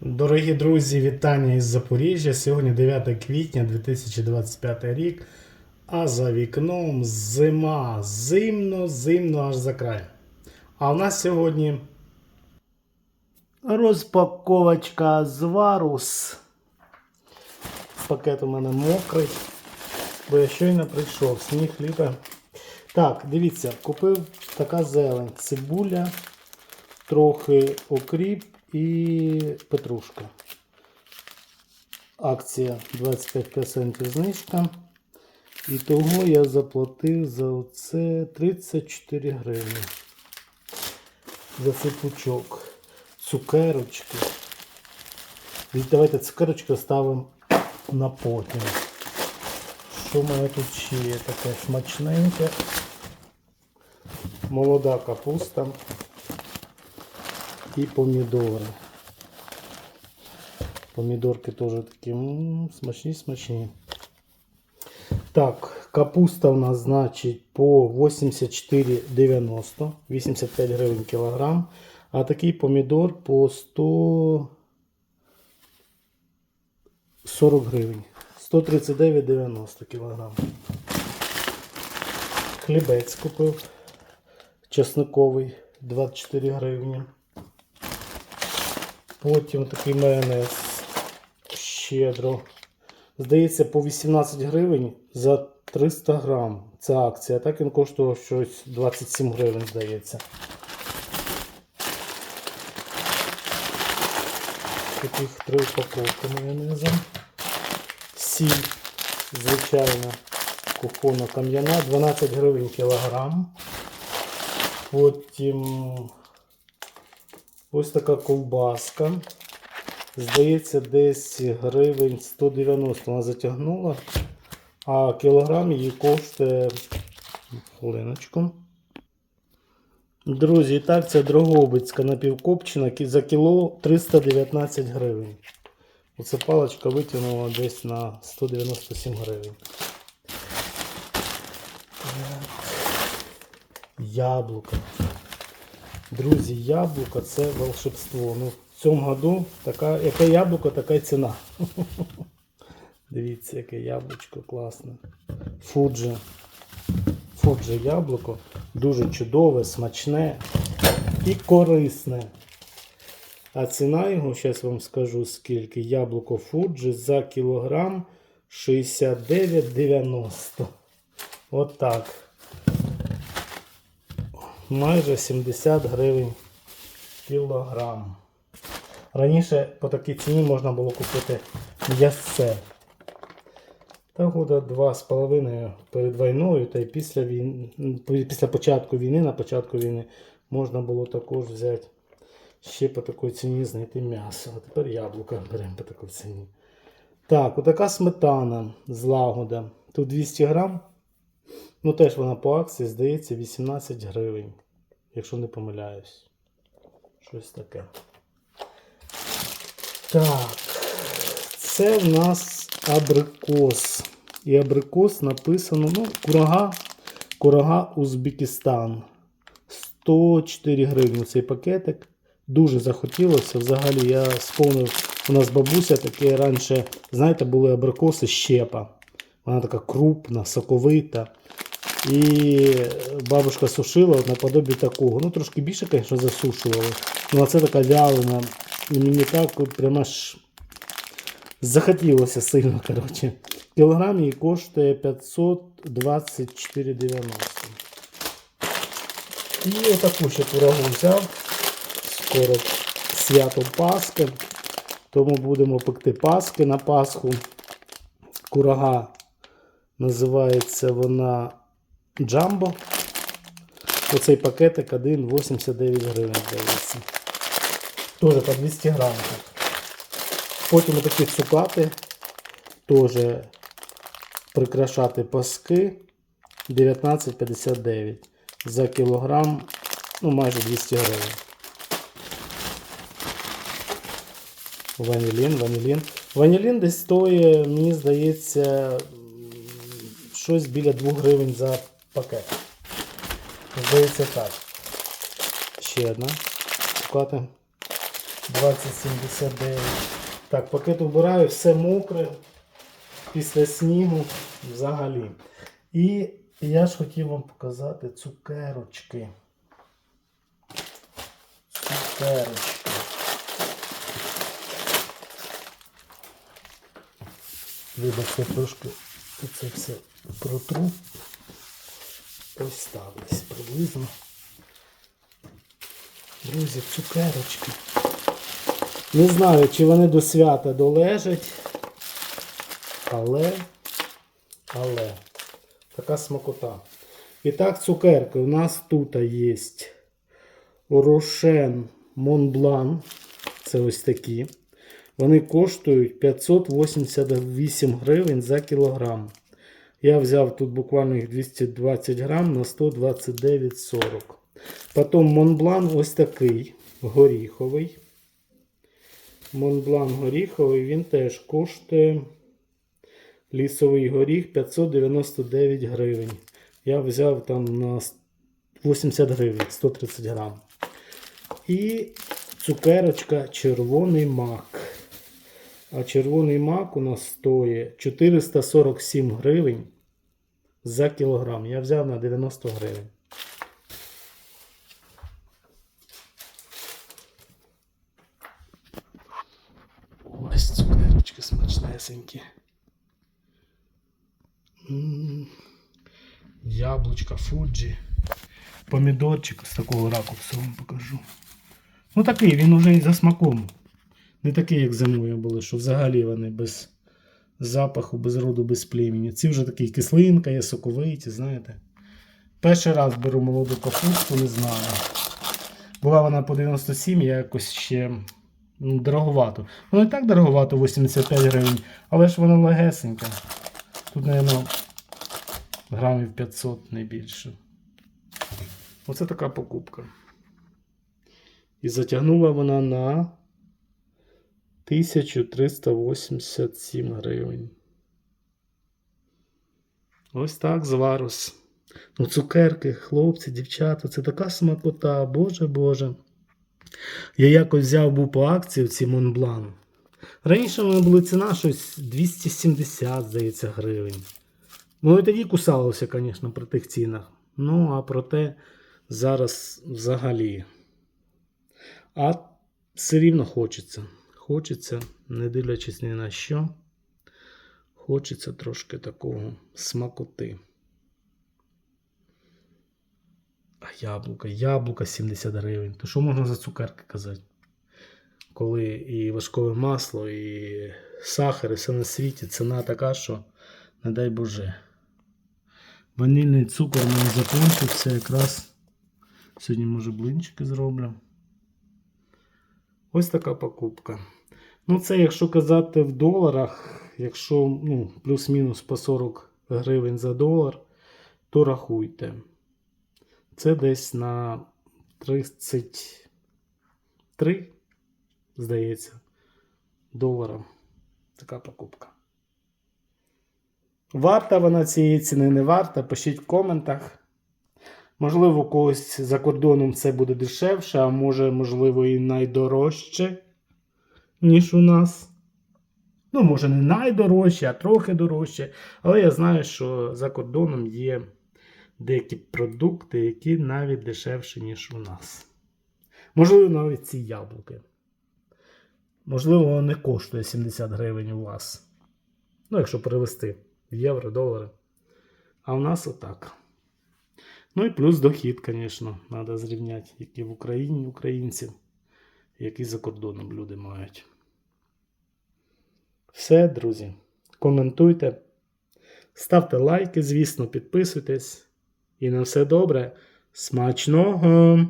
Дорогі друзі, вітання із Запоріжжя. Сьогодні 9 квітня 2025 рік. А за вікном зима. Зимно, зимно аж за край. А у нас сьогодні розпаковочка з Варус. Пакет у мене мокрий, бо я щойно прийшов, сніг ліпе. Так, дивіться, купив така зелень, цибуля, трохи окріп і петрушка. Акція 25% знижка. І того я заплатив за оце 34 гривні. За цей пучок. Цукерочки. І давайте цукерочки оставимо на потім. Що в мене тут ще є таке смачненьке? Молода капуста і помідори. Помідорки теж такі м, смачні, смачні. Так, капуста у нас, значить, по 84,90, 85 гривень кілограм. А такий помідор по 140 гривень. 139,90 кілограм. Хлібець купив. Чесниковий 24 гривні. Потім такий майонез щедро. Здається, по 18 гривень за 300 грам. Це акція. Так він коштував щось 27 гривень, здається. Таких три упаковки майонезу. Сіль, звичайно, кухонна кам'яна, 12 гривень кілограм. Потім ось така ковбаска. Здається, десь гривень 190 вона затягнула, а кілограм її коштує хвилиночку. Друзі, і так це Дрогобицька напівкопчена за кіло 319 гривень. Оце паличка витягнула десь на 197 гривень. Яблука. Друзі, яблука це волшебство. Ну, в цьому году така, яке яблуко, така й ціна. Дивіться, яке яблучко класне. Фуджи. Фуджи яблуко. Дуже чудове, смачне і корисне. А ціна його, зараз вам скажу скільки. Яблуко Фуджи за кілограм 69,90. От так. Майже 70 гривень кілограм. Раніше по такій ціні можна було купити м'ясце. Та года два з половиною перед війною та й після війни, після початку війни, на початку війни можна було також взяти ще по такій ціні знайти м'ясо. А тепер яблука беремо по такій ціні. Так, отака сметана з лагода. Тут 200 грам. Ну теж вона по акції, здається, 18 гривень. Якщо не помиляюсь. Щось таке. Так. Це в нас абрикос. І абрикос написано, ну, курага, курага Узбекистан. 104 гривні цей пакетик. Дуже захотілося. Взагалі я сповнив, у нас бабуся таке раніше, знаєте, були абрикоси щепа. Вона така крупна, соковита. І бабушка сушила наподобі такого. Ну, трошки більше, звісно, засушували. Ну, а це така вялена. І мені так прямо аж захотілося сильно, коротше. Кілограм її коштує 524,90. І отаку ще курагу взяв. Скоро свято Пасхи. Тому будемо пекти Паски на Пасху. Курага називається вона Джамбо. Оцей пакетик 1,89 гривень, здається. Теж по 200 грамів. Потім такі цукати. Теж прикрашати паски 19,59 за кілограм, ну майже 200 гривень. Ванілін, ванілін. Ванілін десь стоїть, мені здається, щось біля 2 гривень за пакет. Здається так. Ще одна. Цукати. 2079. Так, пакет убираю, все мокре. Після снігу взагалі. І я ж хотів вам показати цукерочки. Цукерочки. Вибачте, трошки це все протру. Ось так десь приблизно. Друзі, цукерочки. Не знаю, чи вони до свята долежать, але, але, така смакота. І так, цукерки. У нас тут є Рошен Монблан. Це ось такі. Вони коштують 588 гривень за кілограм. Я взяв тут буквально їх 220 грам на 129,40. Потім Монблан ось такий горіховий. Монблан горіховий, він теж коштує лісовий горіх 599 гривень. Я взяв там на 80 гривень, 130 грам. І цукерочка червоний мак. А червоний мак у нас стоїть 447 гривень за кілограм. Я взяв на 90 гривень. Ось цукерочки смачнесенькі. М, Яблучка, фуджі. Помідорчик з такого ракурсу вам покажу. Ну такий, він уже і за смаком. Не такий, як зимою були, що взагалі вони без запаху, без роду, без племені. Ці вже такі кислинка, є соковиті, знаєте. Перший раз беру молоду капусту, не знаю. Була вона по 97, я якось ще ну, дороговато. Воно і так дороговато, 85 гривень, але ж вона легесенька. Тут, мабуть, грамів 500 не більше. Оце така покупка. І затягнула вона на 1387 гривень. Ось так зварус. Ну, цукерки, хлопці, дівчата, це така смакота, боже Боже. Я якось взяв був по акції в ці Монблан. Раніше в мене була ціна щось 270, здається, гривень. Ну і тоді кусалося, звісно, при тих цінах. Ну, а проте зараз взагалі. А все рівно хочеться. Хочеться, не дивлячись ні на що. Хочеться трошки такого смакоти. А яблука, яблука 70 гривень. То що можна за цукерки казати? Коли і важкове масло, і сахар, і все на світі, ціна така, що не дай Боже. Ванільний цукор у мене закінчився якраз. Сьогодні, може, блинчики зроблю. Ось така покупка. Ну, це якщо казати в доларах, якщо ну, плюс-мінус по 40 гривень за долар, то рахуйте. Це десь на 33, здається, долара. Така покупка. Варта вона цієї ціни, не варта. Пишіть в коментах. Можливо, когось за кордоном це буде дешевше, а може, можливо, і найдорожче, ніж у нас. Ну, може, не найдорожче, а трохи дорожче. Але я знаю, що за кордоном є деякі продукти, які навіть дешевші, ніж у нас. Можливо, навіть ці яблуки. Можливо, воно не коштує 70 гривень у вас. Ну, якщо перевести в євро, долари. А у нас отак. Ну і плюс дохід, звісно, треба зрівняти, які в Україні українців, які за кордоном люди мають. Все, друзі. Коментуйте, ставте лайки, звісно, підписуйтесь. І на все добре. Смачного!